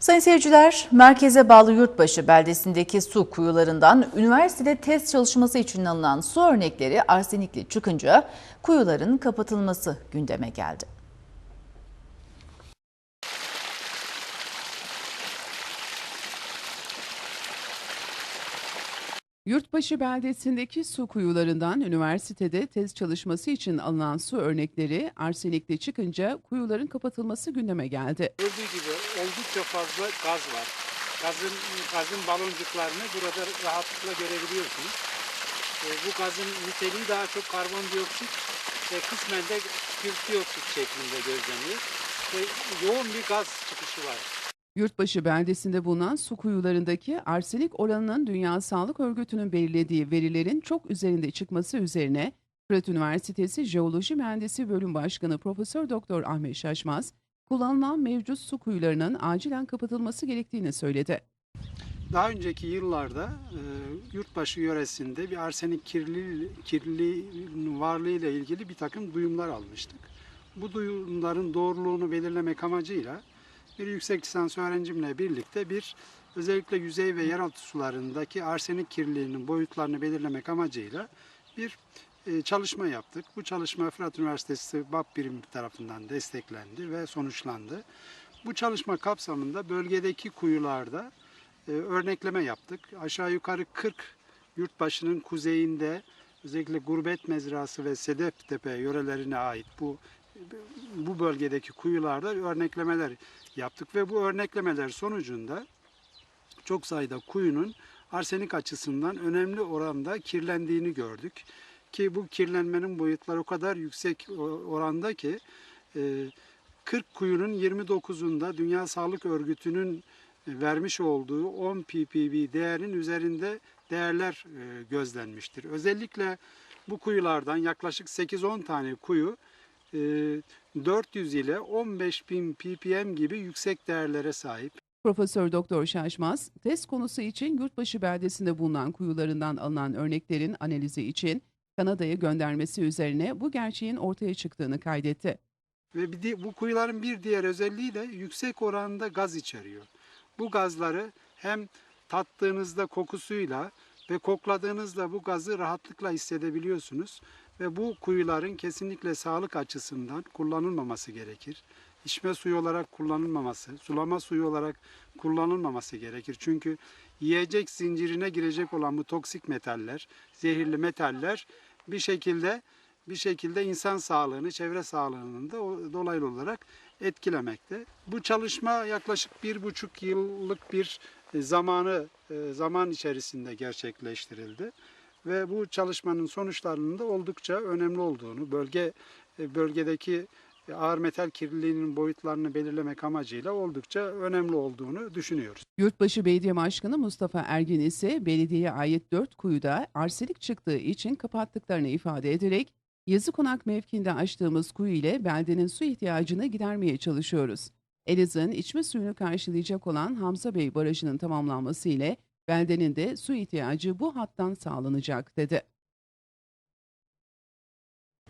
Sayın seyirciler, merkeze bağlı Yurtbaşı beldesindeki su kuyularından üniversitede test çalışması için alınan su örnekleri arsenikli çıkınca kuyuların kapatılması gündeme geldi. Yurtbaşı beldesindeki su kuyularından üniversitede test çalışması için alınan su örnekleri arsenikli çıkınca kuyuların kapatılması gündeme geldi. Gördüğü gibi oldukça fazla gaz var. Gazın gazın baloncuklarını burada rahatlıkla görebiliyorsunuz. E, bu gazın niteliği daha çok karbondioksit ve kısmen de kükürt dioksit şeklinde gözleniyor. Ve yoğun bir gaz çıkışı var. Yurtbaşı beldesinde bulunan su kuyularındaki arsenik oranının Dünya Sağlık Örgütü'nün belirlediği verilerin çok üzerinde çıkması üzerine Fırat Üniversitesi Jeoloji Mühendisi Bölüm Başkanı Profesör Doktor Ahmet Şaşmaz, kullanılan mevcut su kuyularının acilen kapatılması gerektiğini söyledi. Daha önceki yıllarda e, yurtbaşı yöresinde bir arsenik kirli, kirliliğinin varlığıyla ilgili bir takım duyumlar almıştık. Bu duyumların doğruluğunu belirlemek amacıyla bir yüksek lisans öğrencimle birlikte bir özellikle yüzey ve yeraltı sularındaki arsenik kirliliğinin boyutlarını belirlemek amacıyla bir e, çalışma yaptık. Bu çalışma Fırat Üniversitesi BAP birimi tarafından desteklendi ve sonuçlandı. Bu çalışma kapsamında bölgedeki kuyularda e, örnekleme yaptık. Aşağı yukarı 40 yurtbaşının kuzeyinde özellikle Gurbet Mezrası ve Sedeftepe yörelerine ait bu bu bölgedeki kuyularda örneklemeler yaptık ve bu örneklemeler sonucunda çok sayıda kuyunun arsenik açısından önemli oranda kirlendiğini gördük. Ki bu kirlenmenin boyutları o kadar yüksek oranda ki e, 40 kuyunun 29'unda Dünya Sağlık Örgütü'nün vermiş olduğu 10 ppb değerin üzerinde değerler e, gözlenmiştir. Özellikle bu kuyulardan yaklaşık 8-10 tane kuyu e, 400 ile 15.000 ppm gibi yüksek değerlere sahip. Profesör Doktor Şaşmaz, test konusu için Yurtbaşı beldesinde bulunan kuyularından alınan örneklerin analizi için Kanada'ya göndermesi üzerine bu gerçeğin ortaya çıktığını kaydetti. Ve bir di- bu kuyuların bir diğer özelliği de yüksek oranda gaz içeriyor. Bu gazları hem tattığınızda kokusuyla ve kokladığınızda bu gazı rahatlıkla hissedebiliyorsunuz. Ve bu kuyuların kesinlikle sağlık açısından kullanılmaması gerekir. İçme suyu olarak kullanılmaması, sulama suyu olarak kullanılmaması gerekir. Çünkü yiyecek zincirine girecek olan bu toksik metaller, zehirli metaller bir şekilde bir şekilde insan sağlığını, çevre sağlığını da dolaylı olarak etkilemekte. Bu çalışma yaklaşık bir buçuk yıllık bir zamanı e, zaman içerisinde gerçekleştirildi ve bu çalışmanın sonuçlarının da oldukça önemli olduğunu, bölge e, bölgedeki e, ağır metal kirliliğinin boyutlarını belirlemek amacıyla oldukça önemli olduğunu düşünüyoruz. Yurtbaşı Belediye Başkanı Mustafa Ergin ise belediyeye ait dört kuyuda arsenik çıktığı için kapattıklarını ifade ederek Yazıkonak mevkiinde açtığımız kuyu ile beldenin su ihtiyacını gidermeye çalışıyoruz. Elazığ'ın içme suyunu karşılayacak olan Hamza Bey Barajı'nın tamamlanması ile beldenin de su ihtiyacı bu hattan sağlanacak dedi.